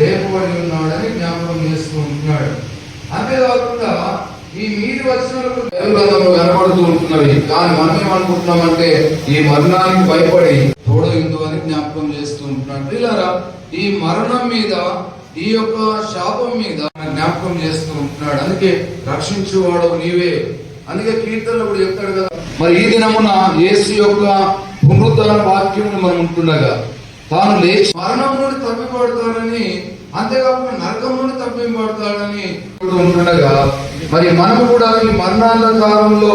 లేపబడి ఉన్నాడని జ్ఞాపకం చేస్తూ ఉంటున్నాడు అంతేకాకుండా ఈ వచనాలకు బైబిల్ కనబడుతూ ఉంటున్నవి కానీ మనం ఏమనుకుంటున్నామంటే ఈ మరణానికి భయపడి తోడగిందు అని జ్ఞాపకం చేస్తూ ఉంటున్నాడు. పిల్లరా ఈ మరణం మీద ఈ యొక్క శాపం మీద జ్ఞాపకం చేస్తూ ఉంటున్నాడు. అందుకే రక్షించువాడు నీవే. అందుకే కీర్తనలో కూడా చెప్తాడు కదా మరి ఈ దినమున యేసు యొక్క పునరుద్ధరణ వాక్యం మనం ఉంటుండగా తాను లేచి మరణం తప్పిపడతాడని అంతేకాకుండా నరకం నుండి తప్పింపడతాడని ఉంటుండగా మరి మనం కూడా ఈ మరణాంధకారంలో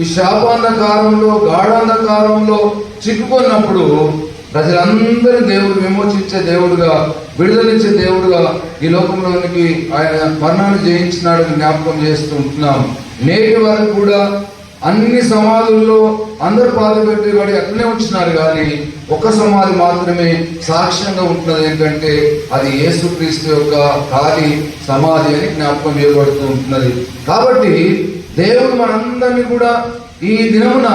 ఈ శాపాంధకారంలో గాఢాంధకారంలో చిక్కుకున్నప్పుడు ప్రజలందరి దేవుడు విమోచించే దేవుడుగా విడుదలిచ్చే దేవుడుగా ఈ లోకంలోనికి ఆయన మరణాన్ని జయించినాడు జ్ఞాపకం చేస్తూ ఉంటున్నాం నేటి వరకు కూడా అన్ని సమాధుల్లో అందరు పాలు పెట్టేవాడి అట్లనే ఉంచినారు కానీ ఒక సమాధి మాత్రమే సాక్ష్యంగా ఉంటున్నది ఏంటంటే అది యేసుక్రీస్తు యొక్క ఖాళీ సమాధి అని జ్ఞాపకం చేయబడుతూ ఉంటున్నది. కాబట్టి దేవుడు మనందరినీ కూడా ఈ దినమున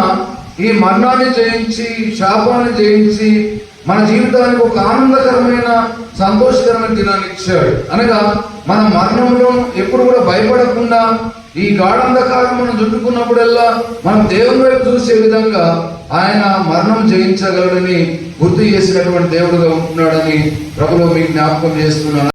ఈ మరణాన్ని జయించి శాపాన్ని జయించి మన జీవితానికి ఒక ఆనందకరమైన సంతోషకరమైన దినాన్ని ఇచ్చాడు. అనగా మన మరణంలో ఎప్పుడు కూడా భయపడకుండా ఈ గాఢంధకారం మనం చుట్టుకున్నప్పుడల్లా మనం దేవుని వైపు చూసే విధంగా ఆయన మరణం జయించగలడని గుర్తు చేసినటువంటి దేవుడుగా ఉంటున్నాడని ప్రభులో మీకు జ్ఞాపకం చేస్తున్నాను.